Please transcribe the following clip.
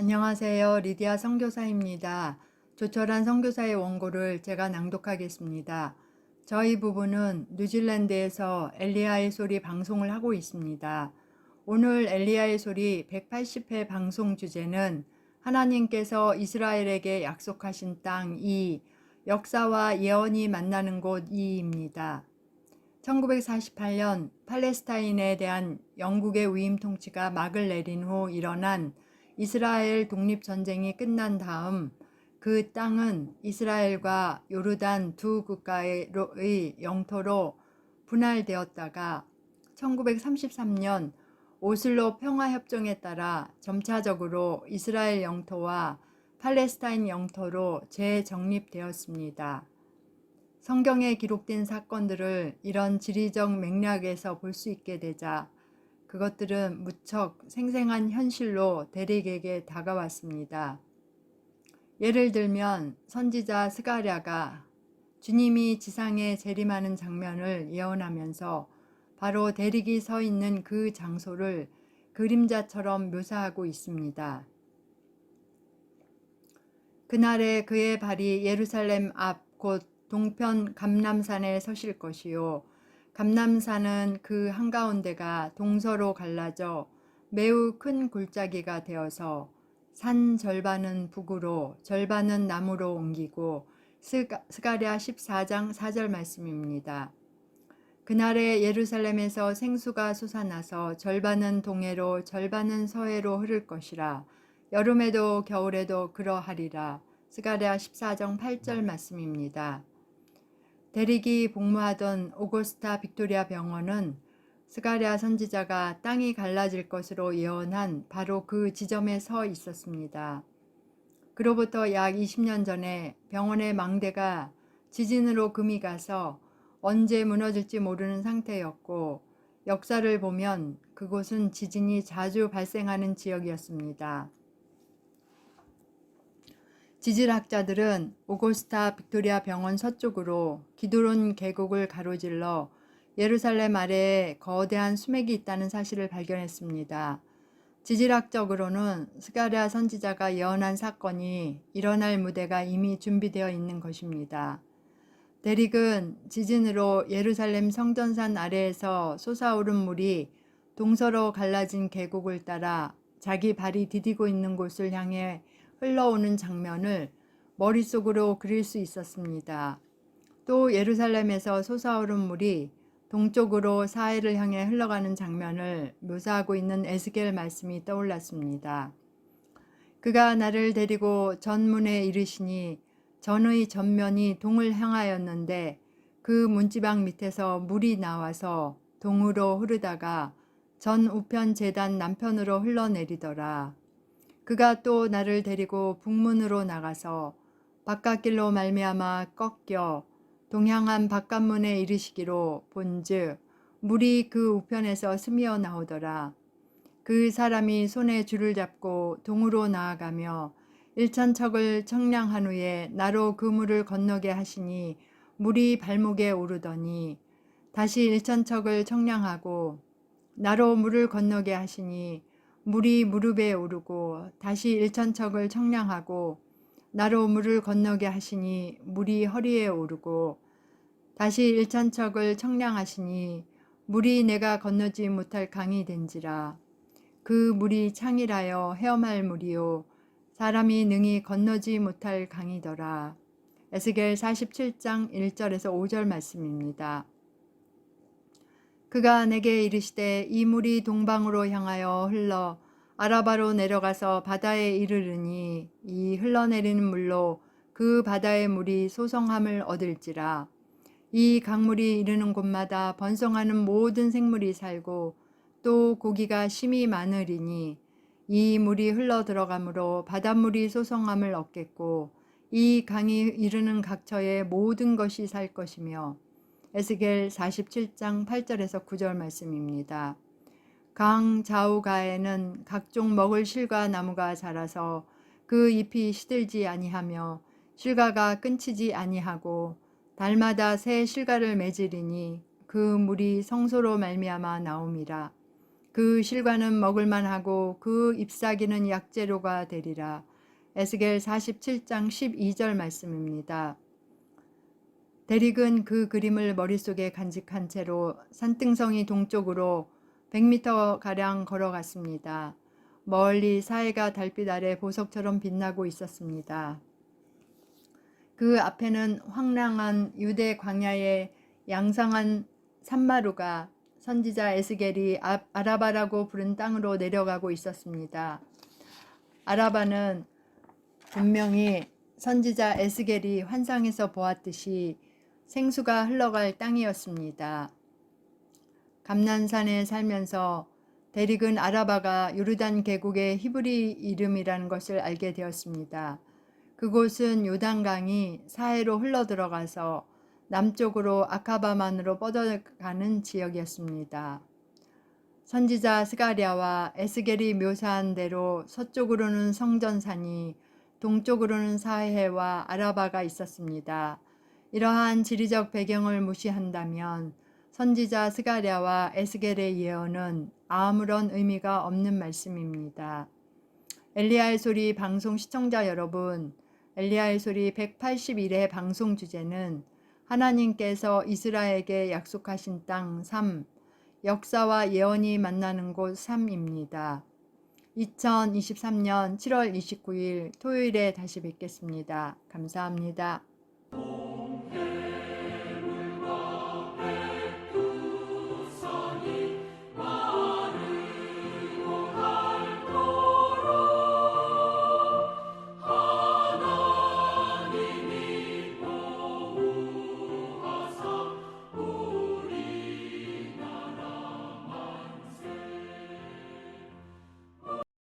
안녕하세요. 리디아 선교사입니다. 조철한 선교사의 원고를 제가 낭독하겠습니다. 저희 부부는 뉴질랜드에서 엘리야의 소리 방송을 하고 있습니다. 오늘 엘리야의 소리 180회 방송 주제는 하나님께서 이스라엘에게 약속하신 땅 2, 역사와 예언이 만나는 곳 2입니다. 1948년 팔레스타인에 대한 영국의 위임 통치가 막을 내린 후 일어난 이스라엘 독립 전쟁이 끝난 다음 그 땅은 이스라엘과 요르단 두 국가의 영토로 분할되었다가 1933년 오슬로 평화협정에 따라 점차적으로 이스라엘 영토와 팔레스타인 영토로 재정립되었습니다. 성경에 기록된 사건들을 이런 지리적 맥락에서 볼 수 있게 되자 그것들은 무척 생생한 현실로 대릭에게 다가왔습니다. 예를 들면 선지자 스가랴가 주님이 지상에 재림하는 장면을 예언하면서 바로 대릭이 서 있는 그 장소를 그림자처럼 묘사하고 있습니다. 그날에 그의 발이 예루살렘 앞 곧 동편 감남산에 서실 것이요 감남산은 그 한가운데가 동서로 갈라져 매우 큰 골짜기가 되어서 산 절반은 북으로 절반은 남으로 옮기고 스가랴 14장 4절 말씀입니다. 그날에 예루살렘에서 생수가 솟아나서 절반은 동해로 절반은 서해로 흐를 것이라 여름에도 겨울에도 그러하리라 스가랴 14장 8절 말씀입니다. 대릭이 복무하던 오고스타 빅토리아 병원은 스가랴 선지자가 땅이 갈라질 것으로 예언한 바로 그 지점에 서 있었습니다. 그로부터 약 20년 전에 병원의 망대가 지진으로 금이 가서 언제 무너질지 모르는 상태였고 역사를 보면 그곳은 지진이 자주 발생하는 지역이었습니다. 지질학자들은 오고스타 빅토리아 병원 서쪽으로 기드론 계곡을 가로질러 예루살렘 아래에 거대한 수맥이 있다는 사실을 발견했습니다. 지질학적으로는 스가랴 선지자가 예언한 사건이 일어날 무대가 이미 준비되어 있는 것입니다. 대릭은 지진으로 예루살렘 성전산 아래에서 솟아오른 물이 동서로 갈라진 계곡을 따라 자기 발이 디디고 있는 곳을 향해 흘러오는 장면을 머릿속으로 그릴 수 있었습니다. 또 예루살렘에서 솟아오른 물이 동쪽으로 사해를 향해 흘러가는 장면을 묘사하고 있는 에스겔 말씀이 떠올랐습니다. 그가 나를 데리고 전문에 이르시니 전의 전면이 동을 향하였는데 그 문지방 밑에서 물이 나와서 동으로 흐르다가 전 우편 재단 남편으로 흘러내리더라. 그가 또 나를 데리고 북문으로 나가서 바깥길로 말미암아 꺾여 동향한 바깥문에 이르시기로 본즉 물이 그 우편에서 스미어 나오더라. 그 사람이 손에 줄을 잡고 동으로 나아가며 일천척을 청량한 후에 나로 그 물을 건너게 하시니 물이 발목에 오르더니 다시 일천척을 청량하고 나로 물을 건너게 하시니 물이 무릎에 오르고 다시 일천척을 청량하고 나로 물을 건너게 하시니 물이 허리에 오르고 다시 일천척을 청량하시니 물이 내가 건너지 못할 강이 된지라. 그 물이 창이라여 헤엄할 물이요. 사람이 능히 건너지 못할 강이더라. 에스겔 47장 1절에서 5절 말씀입니다. 그가 내게 이르시되 이 물이 동방으로 향하여 흘러 아라바로 내려가서 바다에 이르르니 이 흘러내리는 물로 그 바다의 물이 소성함을 얻을지라. 이 강물이 이르는 곳마다 번성하는 모든 생물이 살고 또 고기가 심이 많으리니 이 물이 흘러 들어가므로 바닷물이 소성함을 얻겠고 이 강이 이르는 각처에 모든 것이 살 것이며 에스겔 47장 8절에서 9절 말씀입니다. 강 좌우가에는 각종 먹을 실과 나무가 자라서 그 잎이 시들지 아니하며 실과가 끊치지 아니하고 달마다 새 실과를 맺으리니 그 물이 성소로 말미암아 나옴이라. 그 실과는 먹을만하고 그 잎사귀는 약재료가 되리라. 에스겔 47장 12절 말씀입니다. 대릭은 그 그림을 머릿속에 간직한 채로 산등성이 동쪽으로 100m 가량 걸어갔습니다. 멀리 사해가 달빛 아래 보석처럼 빛나고 있었습니다. 그 앞에는 황량한 유대 광야의 양상한 산마루가 선지자 에스겔이 아- 아라바라고 부른 땅으로 내려가고 있었습니다. 아라바는 분명히 선지자 에스겔이 환상에서 보았듯이 생수가 흘러갈 땅이었습니다. 감난산에 살면서 대릭은 아라바가 요르단 계곡의 히브리 이름이라는 것을 알게 되었습니다. 그곳은 요단강이 사해로 흘러들어가서 남쪽으로 아카바만으로 뻗어가는 지역이었습니다. 선지자 스가랴와 에스겔이 묘사한 대로 서쪽으로는 성전산이 동쪽으로는 사해와 아라바가 있었습니다. 이러한 지리적 배경을 무시한다면 선지자 스가랴와 에스겔의 예언은 아무런 의미가 없는 말씀입니다. 엘리야의 소리 방송 시청자 여러분, 엘리야의 소리 181회 방송 주제는 하나님께서 이스라엘에게 약속하신 땅 3, 역사와 예언이 만나는 곳 3입니다. 2023년 7월 29일 토요일에 다시 뵙겠습니다. 감사합니다.